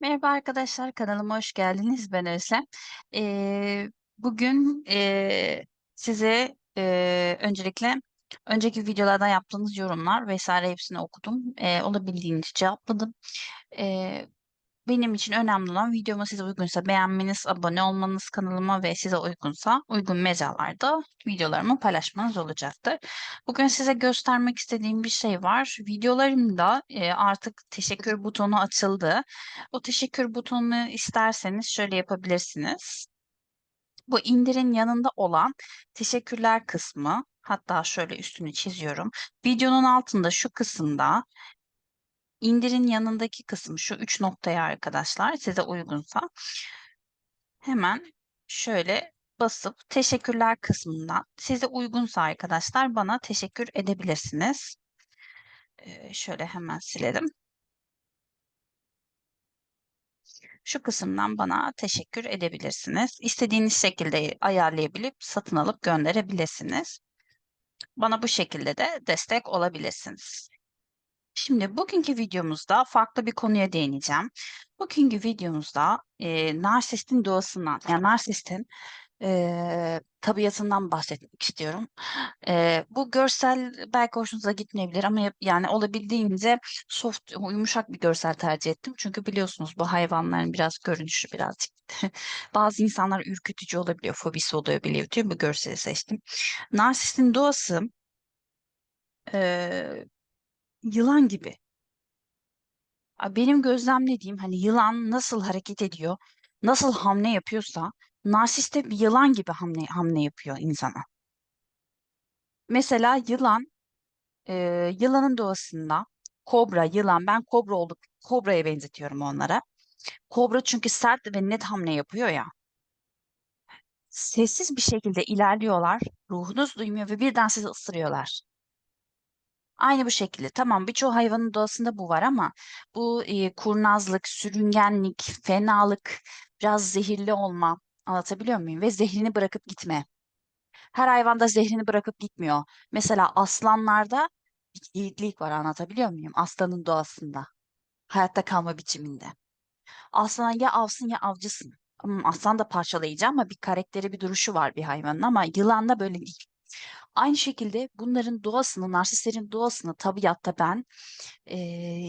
Merhaba arkadaşlar, kanalıma hoş geldiniz. Ben Özlem. Eee, bugün eee, size eee, öncelikle önceki videolardan yaptığınız yorumlar vesaire hepsini okudum. Eee, olabildiğince cevapladım. Eee, benim için önemli olan videoma size uygunsa beğenmeniz, abone olmanız kanalıma ve size uygunsa uygun mecralarda videolarımı paylaşmanız olacaktır. Bugün size göstermek istediğim bir şey var. Videolarımda e, artık teşekkür butonu açıldı. O teşekkür butonunu isterseniz şöyle yapabilirsiniz. Bu indirin yanında olan teşekkürler kısmı hatta şöyle üstünü çiziyorum. Videonun altında şu kısımda indirin yanındaki kısım şu üç noktaya arkadaşlar size uygunsa hemen şöyle basıp teşekkürler kısmından size uygunsa arkadaşlar bana teşekkür edebilirsiniz. Ee, şöyle hemen silelim. Şu kısımdan bana teşekkür edebilirsiniz. İstediğiniz şekilde ayarlayabilip satın alıp gönderebilirsiniz. Bana bu şekilde de destek olabilirsiniz. Şimdi bugünkü videomuzda farklı bir konuya değineceğim. Bugünkü videomuzda e, narsistin doğasından, yani narsistin e, tabiatından bahsetmek istiyorum. E, bu görsel belki hoşunuza gitmeyebilir ama yani olabildiğince soft, yumuşak bir görsel tercih ettim. Çünkü biliyorsunuz bu hayvanların biraz görünüşü birazcık bazı insanlar ürkütücü olabiliyor, fobisi olabiliyor diye bu görseli seçtim. Narsistin doğası e, yılan gibi. Benim gözlemlediğim hani yılan nasıl hareket ediyor, nasıl hamle yapıyorsa narsist de bir yılan gibi hamle, hamle yapıyor insana. Mesela yılan, e, yılanın doğasında kobra, yılan, ben kobra olduk, kobraya benzetiyorum onlara. Kobra çünkü sert ve net hamle yapıyor ya. Sessiz bir şekilde ilerliyorlar, ruhunuz duymuyor ve birden sizi ısırıyorlar. Aynı bu şekilde. Tamam birçok hayvanın doğasında bu var ama bu e, kurnazlık, sürüngenlik, fenalık, biraz zehirli olma anlatabiliyor muyum? Ve zehrini bırakıp gitme. Her hayvanda zehrini bırakıp gitmiyor. Mesela aslanlarda bir yiğitlik var anlatabiliyor muyum? Aslanın doğasında. Hayatta kalma biçiminde. Aslan ya avsın ya avcısın. Aslan da parçalayıcı ama bir karakteri bir duruşu var bir hayvanın ama yılan da böyle değil. Aynı şekilde bunların doğasını, narsistlerin doğasını tabiatta ben e,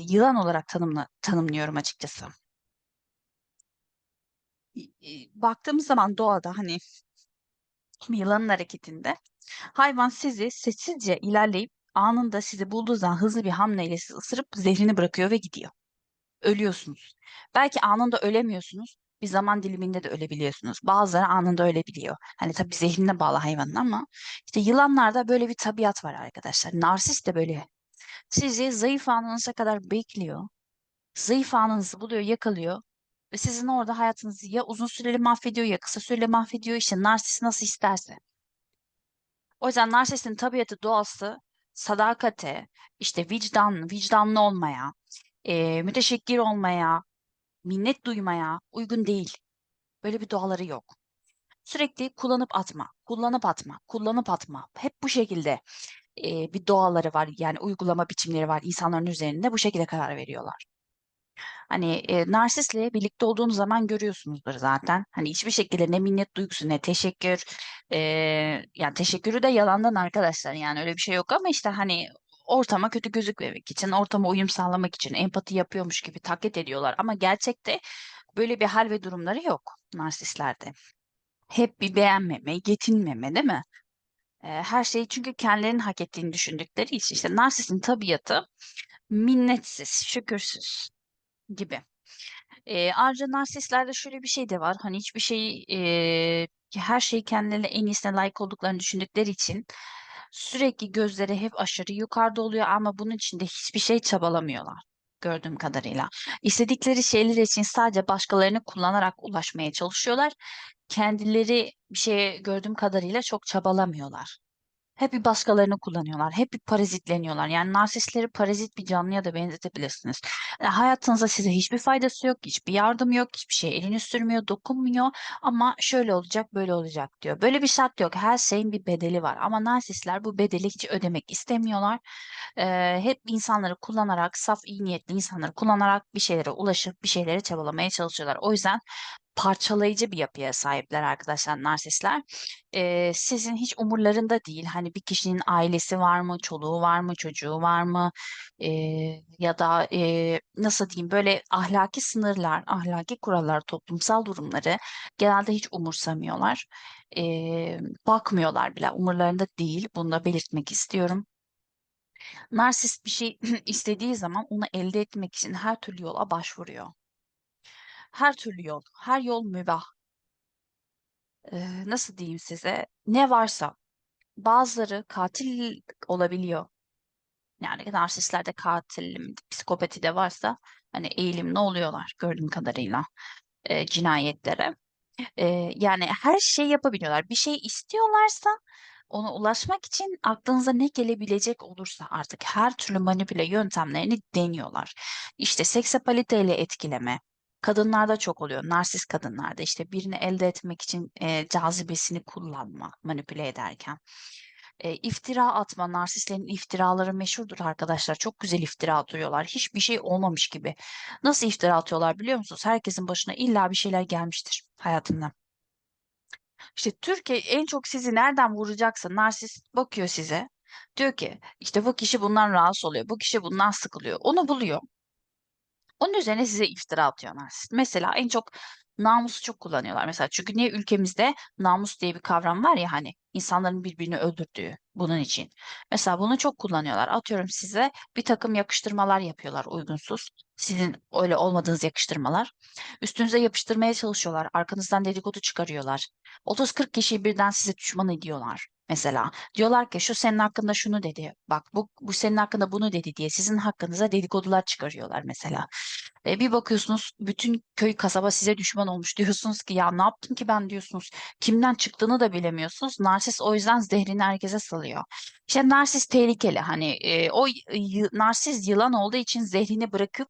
yılan olarak tanımla, tanımlıyorum açıkçası. Baktığımız zaman doğada hani yılanın hareketinde hayvan sizi sessizce ilerleyip anında sizi bulduğu zaman hızlı bir hamleyle sizi ısırıp zehrini bırakıyor ve gidiyor. Ölüyorsunuz. Belki anında ölemiyorsunuz. Bir zaman diliminde de ölebiliyorsunuz. Bazıları anında ölebiliyor. Hani tabii zehrine bağlı hayvanın ama işte yılanlarda böyle bir tabiat var arkadaşlar. Narsist de böyle. Sizi zayıf anınıza kadar bekliyor. Zayıf anınızı buluyor, yakalıyor. Ve sizin orada hayatınızı ya uzun süreli mahvediyor ya kısa süreli mahvediyor. İşte narsist nasıl isterse. O yüzden narsistin tabiatı doğası sadakate, işte vicdan, vicdanlı olmaya, e, müteşekkir olmaya, minnet duymaya uygun değil. Böyle bir doğaları yok. Sürekli kullanıp atma, kullanıp atma, kullanıp atma. Hep bu şekilde e, bir doğaları var. Yani uygulama biçimleri var insanların üzerinde. Bu şekilde karar veriyorlar. Hani e, narsistle birlikte olduğunuz zaman görüyorsunuzdur zaten. Hani hiçbir şekilde ne minnet duygusu ne teşekkür. E, yani teşekkürü de yalandan arkadaşlar. Yani öyle bir şey yok ama işte hani ortama kötü gözükmemek için, ortama uyum sağlamak için empati yapıyormuş gibi taklit ediyorlar. Ama gerçekte böyle bir hal ve durumları yok narsistlerde. Hep bir beğenmeme, yetinmeme değil mi? E, her şeyi çünkü kendilerinin hak ettiğini düşündükleri için işte narsistin tabiatı minnetsiz, şükürsüz gibi. Eee, ayrıca narsistlerde şöyle bir şey de var. Hani hiçbir şey, eee, her şeyi kendilerine en iyisine layık olduklarını düşündükleri için sürekli gözleri hep aşırı yukarıda oluyor ama bunun için de hiçbir şey çabalamıyorlar gördüğüm kadarıyla. İstedikleri şeyler için sadece başkalarını kullanarak ulaşmaya çalışıyorlar. Kendileri bir şeye gördüğüm kadarıyla çok çabalamıyorlar. Hep bir başkalarını kullanıyorlar. Hep bir parazitleniyorlar. Yani narsistleri parazit bir canlıya da benzetebilirsiniz. E, hayatınızda size hiçbir faydası yok, hiçbir yardım yok, hiçbir şey elini sürmüyor, dokunmuyor ama şöyle olacak, böyle olacak diyor. Böyle bir şart yok. Her şeyin bir bedeli var ama narsistler bu bedeli hiç ödemek istemiyorlar. E, hep insanları kullanarak, saf iyi niyetli insanları kullanarak bir şeylere ulaşıp bir şeylere çabalamaya çalışıyorlar. O yüzden parçalayıcı bir yapıya sahipler arkadaşlar narsistler. Eee, sizin hiç umurlarında değil. Hani bir kişinin ailesi var mı, çoluğu var mı, çocuğu var mı? Eee, ya da eee, nasıl diyeyim böyle ahlaki sınırlar, ahlaki kurallar, toplumsal durumları genelde hiç umursamıyorlar. Eee, bakmıyorlar bile. Umurlarında değil. Bunu da belirtmek istiyorum. Narsist bir şey istediği zaman onu elde etmek için her türlü yola başvuruyor. Her türlü yol, her yol mübah. Eee, nasıl diyeyim size? Ne varsa. Bazıları katil olabiliyor. Yani narsistlerde katil, psikopati de varsa hani eğilimli oluyorlar gördüğüm kadarıyla eee, cinayetlere. Eee, yani her şeyi yapabiliyorlar. Bir şey istiyorlarsa ona ulaşmak için aklınıza ne gelebilecek olursa artık her türlü manipüle yöntemlerini deniyorlar. İşte seksapaliteyle etkileme. Kadınlarda çok oluyor. Narsist kadınlarda işte birini elde etmek için e, cazibesini kullanma, manipüle ederken. E, iftira atma, narsistlerin iftiraları meşhurdur arkadaşlar. Çok güzel iftira atıyorlar. Hiçbir şey olmamış gibi. Nasıl iftira atıyorlar biliyor musunuz? Herkesin başına illa bir şeyler gelmiştir hayatında. İşte Türkiye en çok sizi nereden vuracaksa narsist bakıyor size. Diyor ki işte bu kişi bundan rahatsız oluyor. Bu kişi bundan sıkılıyor. Onu buluyor. Onun üzerine size iftira atıyor narsist. Mesela en çok namusu çok kullanıyorlar. Mesela çünkü niye ülkemizde namus diye bir kavram var ya hani insanların birbirini öldürdüğü bunun için. Mesela bunu çok kullanıyorlar. Atıyorum size bir takım yakıştırmalar yapıyorlar uygunsuz. Sizin öyle olmadığınız yakıştırmalar. Üstünüze yapıştırmaya çalışıyorlar. Arkanızdan dedikodu çıkarıyorlar. 30-40 kişiyi birden size düşman ediyorlar. Mesela diyorlar ki şu senin hakkında şunu dedi. Bak bu, bu senin hakkında bunu dedi diye sizin hakkınıza dedikodular çıkarıyorlar mesela. E, bir bakıyorsunuz bütün köy kasaba size düşman olmuş. Diyorsunuz ki ya ne yaptım ki ben diyorsunuz. Kimden çıktığını da bilemiyorsunuz. Narsist o yüzden zehrini herkese salıyor. İşte narsist tehlikeli. Hani e, o y- narsist yılan olduğu için zehrini bırakıp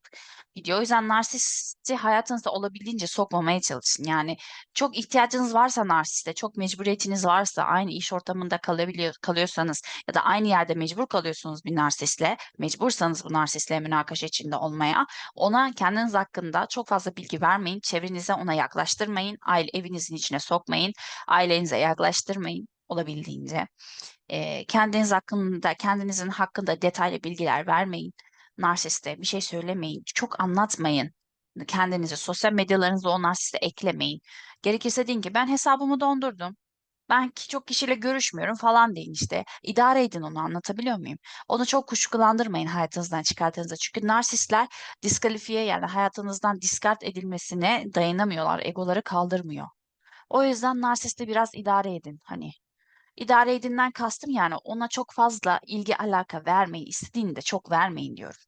gidiyor. O yüzden narsisti hayatınızda olabildiğince sokmamaya çalışın. Yani çok ihtiyacınız varsa narsiste, çok mecburiyetiniz varsa, aynı iş ortamında kalabiliyor, kalıyorsanız ya da aynı yerde mecbur kalıyorsunuz bir narsistle, mecbursanız bu narsistle münakaşa içinde olmaya, ona kendiniz hakkında çok fazla bilgi vermeyin, çevrenize ona yaklaştırmayın, aile evinizin içine sokmayın, ailenize yaklaştırmayın olabildiğince. Eee, kendiniz hakkında, kendinizin hakkında detaylı bilgiler vermeyin. Narsiste bir şey söylemeyin, çok anlatmayın. Kendinizi sosyal medyalarınızda o narsiste eklemeyin. Gerekirse deyin ki ben hesabımı dondurdum. Ben ki çok kişiyle görüşmüyorum falan deyin işte. İdare edin onu anlatabiliyor muyum? Onu çok kuşkulandırmayın hayatınızdan çıkarttığınızda. Çünkü narsistler diskalifiye yani hayatınızdan diskart edilmesine dayanamıyorlar. Egoları kaldırmıyor. O yüzden narsisti biraz idare edin. Hani idare edinden kastım yani ona çok fazla ilgi alaka vermeyin. İstediğini de çok vermeyin diyorum.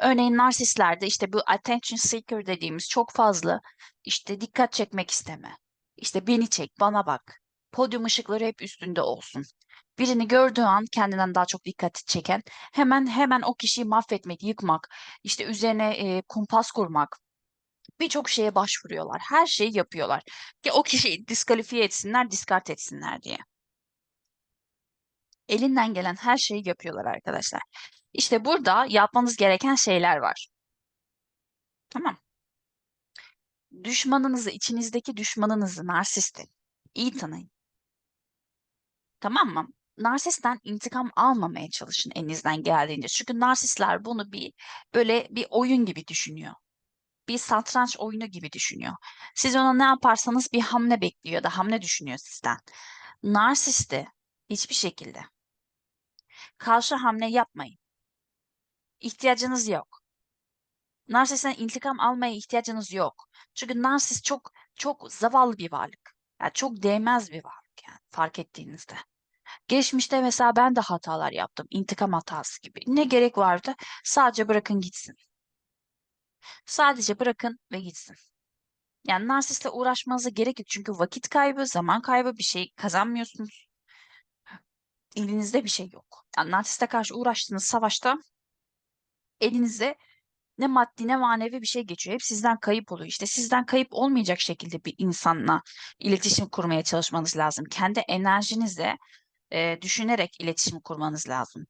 Örneğin narsistlerde işte bu attention seeker dediğimiz çok fazla işte dikkat çekmek isteme. İşte beni çek, bana bak. Podyum ışıkları hep üstünde olsun. Birini gördüğü an kendinden daha çok dikkat çeken hemen hemen o kişiyi mahvetmek, yıkmak, işte üzerine e, kumpas kurmak, birçok şeye başvuruyorlar. Her şeyi yapıyorlar ki o kişiyi diskalifiye etsinler, diskart etsinler diye. Elinden gelen her şeyi yapıyorlar arkadaşlar. İşte burada yapmanız gereken şeyler var. Tamam. Düşmanınızı, içinizdeki düşmanınızı, narsisti iyi tanıyın. Tamam mı? Narsisten intikam almamaya çalışın elinizden geldiğince. Çünkü narsistler bunu bir böyle bir oyun gibi düşünüyor. Bir satranç oyunu gibi düşünüyor. Siz ona ne yaparsanız bir hamle bekliyor da hamle düşünüyor sizden. Narsisti hiçbir şekilde karşı hamle yapmayın. İhtiyacınız yok. Narsisten intikam almaya ihtiyacınız yok. Çünkü narsist çok çok zavallı bir varlık. Yani çok değmez bir varlık yani fark ettiğinizde. Geçmişte mesela ben de hatalar yaptım. İntikam hatası gibi. Ne gerek vardı? Sadece bırakın gitsin. Sadece bırakın ve gitsin. Yani narsistle uğraşmanıza gerek yok. Çünkü vakit kaybı, zaman kaybı bir şey kazanmıyorsunuz. elinizde bir şey yok. Yani narsiste karşı uğraştığınız savaşta elinizde ne maddi ne manevi bir şey geçiyor. Hep sizden kayıp oluyor. İşte sizden kayıp olmayacak şekilde bir insanla iletişim kurmaya çalışmanız lazım. Kendi enerjinizle e, düşünerek iletişim kurmanız lazım.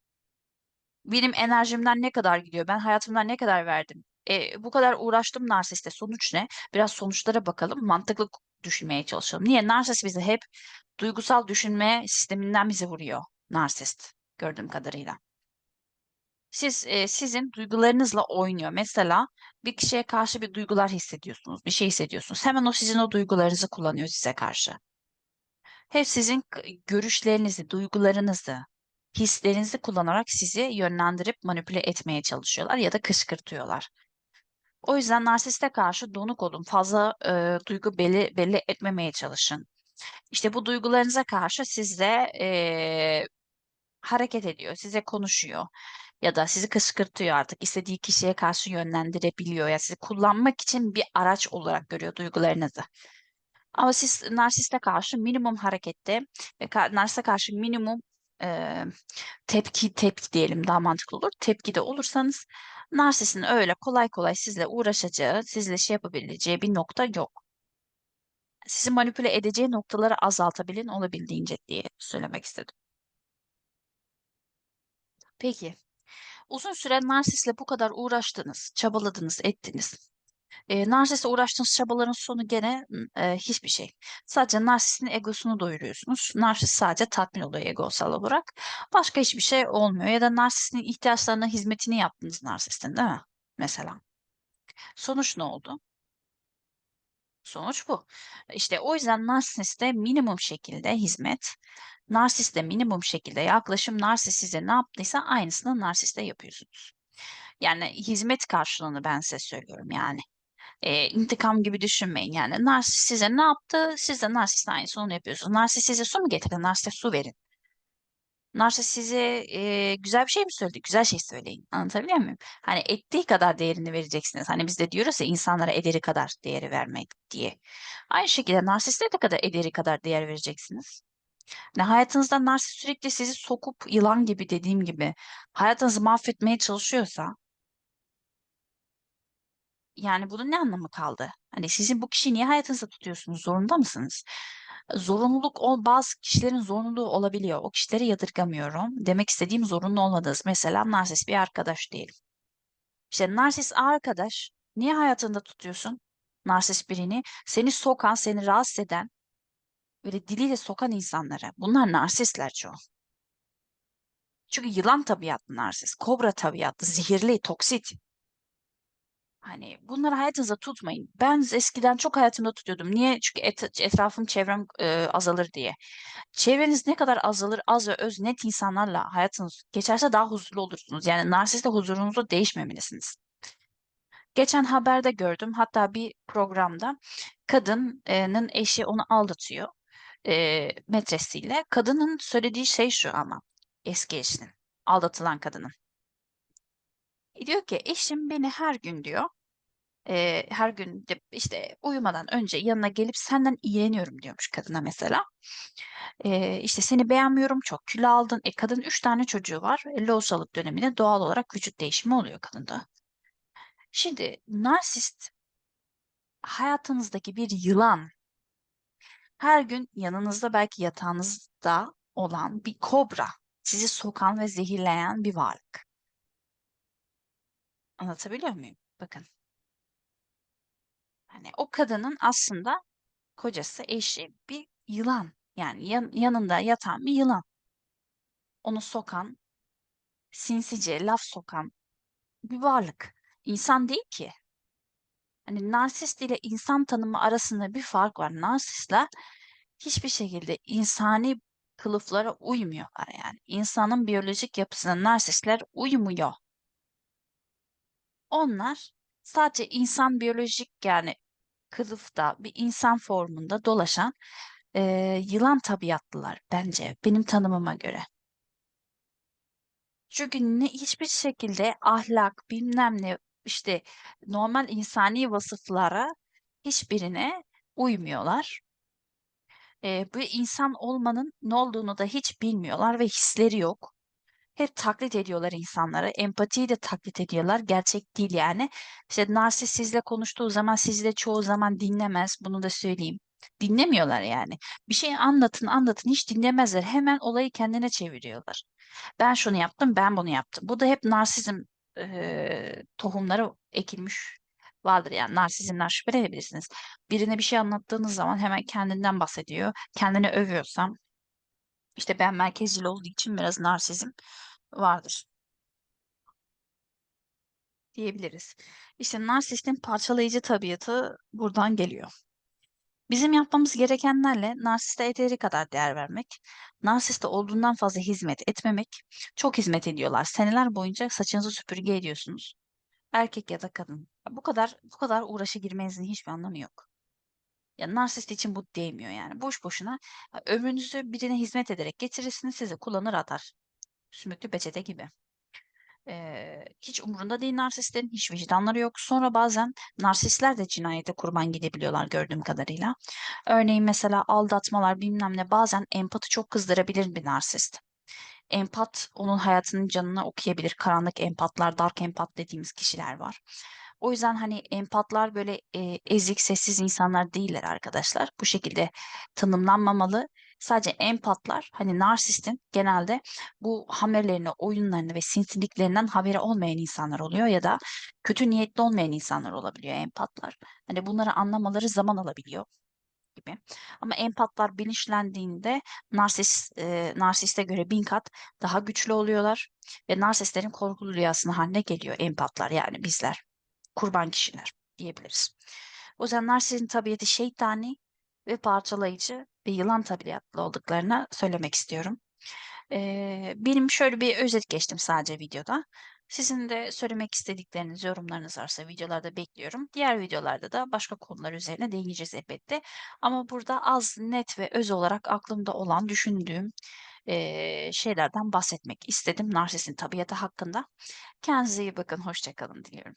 Benim enerjimden ne kadar gidiyor? Ben hayatımdan ne kadar verdim? E, bu kadar uğraştım narsiste. Sonuç ne? Biraz sonuçlara bakalım. Mantıklı düşünmeye çalışalım. Niye? Narsist bizi hep duygusal düşünme sisteminden bizi vuruyor. Narsist gördüğüm kadarıyla. Siz e, sizin duygularınızla oynuyor. Mesela bir kişiye karşı bir duygular hissediyorsunuz, bir şey hissediyorsunuz. Hemen o sizin o duygularınızı kullanıyor size karşı. Hep sizin görüşlerinizi, duygularınızı, hislerinizi kullanarak sizi yönlendirip manipüle etmeye çalışıyorlar ya da kışkırtıyorlar. O yüzden narsiste karşı donuk olun, fazla e, duygu belli, belli etmemeye çalışın. İşte bu duygularınıza karşı sizle e, hareket ediyor, size konuşuyor ya da sizi kışkırtıyor artık istediği kişiye karşı yönlendirebiliyor ya sizi kullanmak için bir araç olarak görüyor duygularınızı. Ama siz narsiste karşı minimum harekette ve narsiste karşı minimum e, tepki tepki diyelim daha mantıklı olur. Tepkide olursanız narsistin öyle kolay kolay sizle uğraşacağı, sizle şey yapabileceği bir nokta yok. Sizi manipüle edeceği noktaları azaltabilin olabildiğince diye söylemek istedim. Peki, uzun süre narsistle bu kadar uğraştınız, çabaladınız, ettiniz. E, narsistle uğraştığınız çabaların sonu gene e, hiçbir şey. Sadece narsistin egosunu doyuruyorsunuz. Narsist sadece tatmin oluyor egosal olarak. Başka hiçbir şey olmuyor. Ya da narsistin ihtiyaçlarına hizmetini yaptınız narsistin değil mi? Mesela. Sonuç ne oldu? Sonuç bu. İşte o yüzden narsiste minimum şekilde hizmet, narsiste minimum şekilde yaklaşım, narsist size ne yaptıysa aynısını narsiste yapıyorsunuz. Yani hizmet karşılığını ben size söylüyorum yani. E, intikam gibi düşünmeyin yani. Narsist size ne yaptı? Siz de narsist aynısını onu yapıyorsunuz. Narsist size su mu getirdi? Narsiste su verin. Narsist size e, güzel bir şey mi söyledi? Güzel şey söyleyin. Anlatabiliyor muyum? Hani ettiği kadar değerini vereceksiniz. Hani biz de diyoruz ya insanlara ederi kadar değeri vermek diye. Aynı şekilde narsiste de kadar ederi kadar değer vereceksiniz. Yani hayatınızda narsist sürekli sizi sokup yılan gibi dediğim gibi hayatınızı mahvetmeye çalışıyorsa yani bunun ne anlamı kaldı? Hani sizin bu kişiyi niye hayatınızda tutuyorsunuz? Zorunda mısınız? Zorunluluk ol, bazı kişilerin zorunluluğu olabiliyor. O kişileri yadırgamıyorum. Demek istediğim zorunlu olmadığınız. Mesela narsist bir arkadaş diyelim. İşte narsist arkadaş niye hayatında tutuyorsun? Narsist birini seni sokan, seni rahatsız eden, böyle diliyle sokan insanlara. Bunlar narsistler çoğu. Çünkü yılan tabiatlı narsist, kobra tabiatlı, zehirli, toksit. Hani bunları hayatınızda tutmayın. Ben eskiden çok hayatımda tutuyordum. Niye? Çünkü et, etrafım, çevrem e, azalır diye. Çevreniz ne kadar azalır, az ve öz, net insanlarla hayatınız geçerse daha huzurlu olursunuz. Yani narsiste huzurunuzu değişmemelisiniz. Geçen haberde gördüm, hatta bir programda kadının eşi onu aldatıyor e, metresiyle. Kadının söylediği şey şu ama eski eşinin, aldatılan kadının. E, Diyor ki eşim beni her gün diyor e, her gün de işte uyumadan önce yanına gelip senden iğreniyorum diyormuş kadına mesela. E, işte seni beğenmiyorum çok kilo aldın. E, kadın 3 tane çocuğu var. E, lohusalık döneminde doğal olarak vücut değişimi oluyor kadında. Şimdi narsist hayatınızdaki bir yılan. Her gün yanınızda belki yatağınızda olan bir kobra. Sizi sokan ve zehirleyen bir varlık. Anlatabiliyor muyum? Bakın. Hani o kadının aslında kocası, eşi bir yılan. Yani yan- yanında yatan bir yılan. Onu sokan, sinsice laf sokan bir varlık. İnsan değil ki. Hani narsist ile insan tanımı arasında bir fark var. Narsistler hiçbir şekilde insani kılıflara uymuyorlar yani. İnsanın biyolojik yapısına narsistler uymuyor. Onlar sadece insan biyolojik yani kılıfta bir insan formunda dolaşan e, yılan tabiatlılar bence benim tanımıma göre. Çünkü ne hiçbir şekilde ahlak bilmem ne işte normal insani vasıflara hiçbirine uymuyorlar. Eee, bu insan olmanın ne olduğunu da hiç bilmiyorlar ve hisleri yok. Hep taklit ediyorlar insanları. Empatiyi de taklit ediyorlar. Gerçek değil yani. İşte narsist sizle konuştuğu zaman sizi de çoğu zaman dinlemez. Bunu da söyleyeyim. Dinlemiyorlar yani. Bir şey anlatın anlatın hiç dinlemezler. Hemen olayı kendine çeviriyorlar. Ben şunu yaptım, ben bunu yaptım. Bu da hep narsizm eee, tohumları ekilmiş vardır yani narsizmden şüphelenebilirsiniz. Birine bir şey anlattığınız zaman hemen kendinden bahsediyor. Kendini övüyorsam işte ben merkezcil olduğu için biraz narsizm vardır diyebiliriz. İşte narsistin parçalayıcı tabiatı buradan geliyor. Bizim yapmamız gerekenlerle narsiste yeteri kadar değer vermek, narsiste olduğundan fazla hizmet etmemek, çok hizmet ediyorlar. Seneler boyunca saçınızı süpürge ediyorsunuz. Erkek ya da kadın. Bu kadar bu kadar uğraşa girmenizin hiçbir anlamı yok. Ya narsist için bu değmiyor yani. Boş boşuna ömrünüzü birine hizmet ederek geçirirsiniz, sizi kullanır atar. Sümüklü peçete gibi. Eee, hiç umurunda değil narsistlerin, hiç vicdanları yok. Sonra bazen narsistler de cinayete kurban gidebiliyorlar gördüğüm kadarıyla. Örneğin mesela aldatmalar bilmem ne bazen empatı çok kızdırabilir bir narsist. Empat onun hayatının canını okuyabilir. Karanlık empatlar, dark empat dediğimiz kişiler var. O yüzden hani empatlar böyle e, ezik, sessiz insanlar değiller arkadaşlar. Bu şekilde tanımlanmamalı. Sadece empatlar hani narsistin genelde bu hamlelerini, oyunlarını ve sinsiliklerinden haberi olmayan insanlar oluyor ya da kötü niyetli olmayan insanlar olabiliyor empatlar. Hani bunları anlamaları zaman alabiliyor gibi. Ama empatlar bilinçlendiğinde narsist, e, narsiste göre bin kat daha güçlü oluyorlar ve narsistlerin korkulu rüyasına haline geliyor empatlar yani bizler, kurban kişiler diyebiliriz. O yüzden narsistin tabiatı şeytani ve parçalayıcı ve yılan tabiatlı olduklarını söylemek istiyorum. Eee, benim şöyle bir özet geçtim sadece videoda. Sizin de söylemek istedikleriniz, yorumlarınız varsa videolarda bekliyorum. Diğer videolarda da başka konular üzerine değineceğiz elbette. Ama burada az, net ve öz olarak aklımda olan, düşündüğüm eee, şeylerden bahsetmek istedim narsistin tabiatı hakkında. Kendinize iyi bakın, hoşça kalın diliyorum.